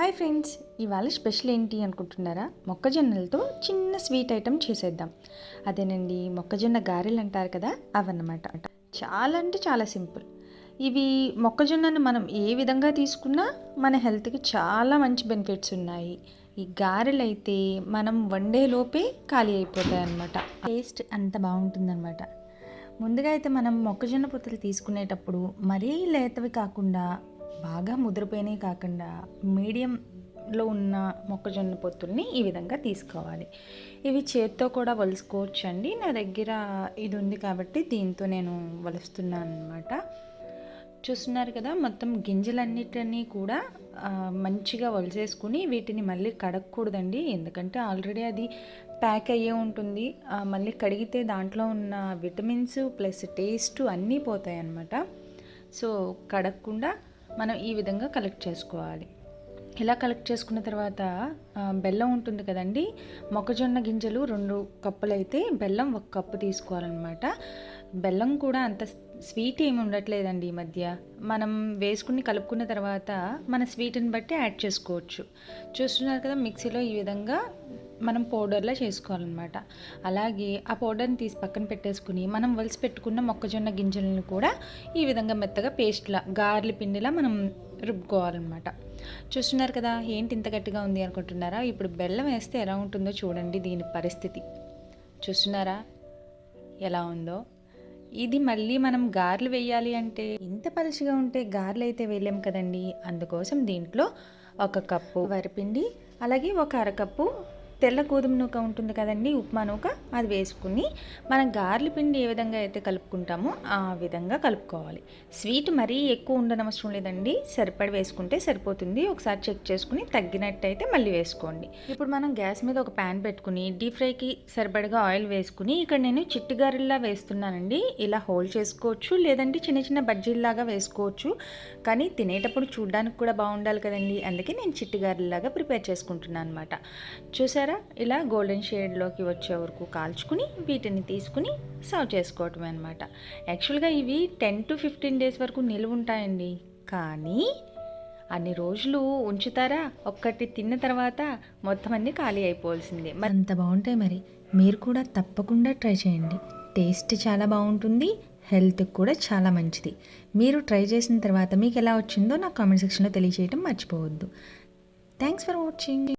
Hi friends ఇవాళ special ఏంటి అనుకుంటున్నారా? మొక్కజొన్నలతో చిన్న స్వీట్ ఐటెం చేసేద్దాం. అదేనండి మొక్కజొన్న గారెలు అంటారు కదా అవన్నమాట. చాలా అంటే చాలా సింపుల్. ఇవి మొక్కజొన్నను మనం ఏ విధంగా తీసుకున్నా మన హెల్త్కి చాలా మంచి బెనిఫిట్స్ ఉన్నాయి. ఈ గారెలు అయితే మనం వండే లోపే ఖాళీ అయిపోతాయి అన్నమాట టేస్ట్ అంత బాగుంటుందన్నమాట. ముందుగా అయితే మనం మొక్కజొన్న పొత్తులు తీసుకునేటప్పుడు మరీ లేతవి కాకుండా బాగా ముదిరిపోయినవి కాకుండా మీడియంలో ఉన్న మొక్కజొన్న పొత్తుల్ని ఈ విధంగా తీసుకోవాలి. ఇవి చేత్తో కూడా వలుసుకోవచ్చు అండి నా దగ్గర ఇది ఉంది కాబట్టి దీంతో నేను వలుస్తున్నాను అనమాట చూస్తున్నారు కదా మొత్తం గింజలన్నిటినీ కూడా మంచిగా వలిసేసుకుని వీటిని మళ్ళీ కడగకూడదండి. ఎందుకంటే ఆల్రెడీ అది ప్యాక్ అయ్యే ఉంటుంది. మళ్ళీ కడిగితే దాంట్లో ఉన్న విటమిన్స్ ప్లస్ టేస్ట్ అన్నీ పోతాయి అన్నమాట సో కడగకుండా మనం ఈ విధంగా కలెక్ట్ చేసుకోవాలి. ఇలా కలెక్ట్ చేసుకున్న తర్వాత బెల్లం ఉంటుంది కదండి మొక్కజొన్న గింజలు రెండు కప్పులు అయితే బెల్లం ఒక కప్పు తీసుకోవాలన్నమాట. బెల్లం కూడా అంత స్వీట్ ఏమి ఉండట్లేదండి ఈ మధ్య. మనం వేసుకుని కలుపుకున్న తర్వాత మన స్వీట్ని బట్టి యాడ్ చేసుకోవచ్చు. చూస్తున్నారు కదా మిక్సీలో ఈ విధంగా మనం పౌడర్లా చేసుకోవాలన్నమాట. అలాగే ఆ పౌడర్ని తీసి పక్కన పెట్టేసుకుని మనం వలిసి పెట్టుకున్న మొక్కజొన్న గింజలను కూడా ఈ విధంగా మెత్తగా పేస్ట్లా గార్లి పిండిలా మనం రుబ్బుకోవాలన్నమాట. చూస్తున్నారు కదా ఏంటి ఇంత గట్టిగా ఉంది అనుకుంటున్నారా? ఇప్పుడు బెల్లం వేస్తే ఎలా ఉంటుందో చూడండి దీని పరిస్థితి. చూస్తున్నారా? ఎలా ఉందో? ఇది మళ్ళీ మనం గారెలు వేయాలి అంటే ఇంత పలుచగా ఉంటే గారెలు అయితే వేయలేం కదండి. అందుకోసం దీంట్లో ఒక కప్పు వరిపిండి అలాగే ఒక అరకప్పు తెల్ల గోధుమ నూక ఉంటుంది కదండి ఉప్మా నూక. అది వేసుకుని మనం గార్లి పిండి ఏ విధంగా అయితే కలుపుకుంటామో ఆ విధంగా కలుపుకోవాలి. స్వీట్ మరీ ఎక్కువ ఉండనవసరం లేదండి. సరిపడి వేసుకుంటే సరిపోతుంది. ఒకసారి చెక్ చేసుకుని తగ్గినట్టయితే మళ్ళీ వేసుకోండి. ఇప్పుడు మనం గ్యాస్ మీద ఒక ప్యాన్ పెట్టుకుని డీప్ ఫ్రైకి సరిపడగా ఆయిల్ వేసుకుని ఇక్కడ నేను చిట్టి గారెల్లా వేస్తున్నానండి. ఇలా హోల్డ్ చేసుకోవచ్చు లేదంటే చిన్న చిన్న బజ్జీల్లాగా వేసుకోవచ్చు. కానీ తినేటప్పుడు చూడడానికి కూడా బాగుండాలి కదండి. అందుకే నేను చిట్టి గారెల్లాగా ప్రిపేర్ చేసుకుంటున్నాను అనమాట చూసారా? ఇలా గోల్డెన్ షేడ్లోకి వచ్చే వరకు కాల్చుకుని వీటిని తీసుకుని సర్వ్ చేసుకోవటమే అనమాట యాక్చువల్గా ఇవి టెన్ టు ఫిఫ్టీన్ డేస్ వరకు నిలువ ఉంటాయండి. కానీ అన్ని రోజులు ఉంచుతారా? ఒక్కటి తిన్న తర్వాత మొత్తం అన్ని ఖాళీ అయిపోవాల్సిందే. మరి అంత బాగుంటాయి మరి. మీరు కూడా తప్పకుండా ట్రై చేయండి. టేస్ట్ చాలా బాగుంటుంది హెల్త్కి కూడా చాలా మంచిది. మీరు ట్రై చేసిన తర్వాత మీకు ఎలా వచ్చిందో నాకు కామెంట్ సెక్షన్లో తెలియజేయడం మర్చిపోవద్దు. Thanks for watching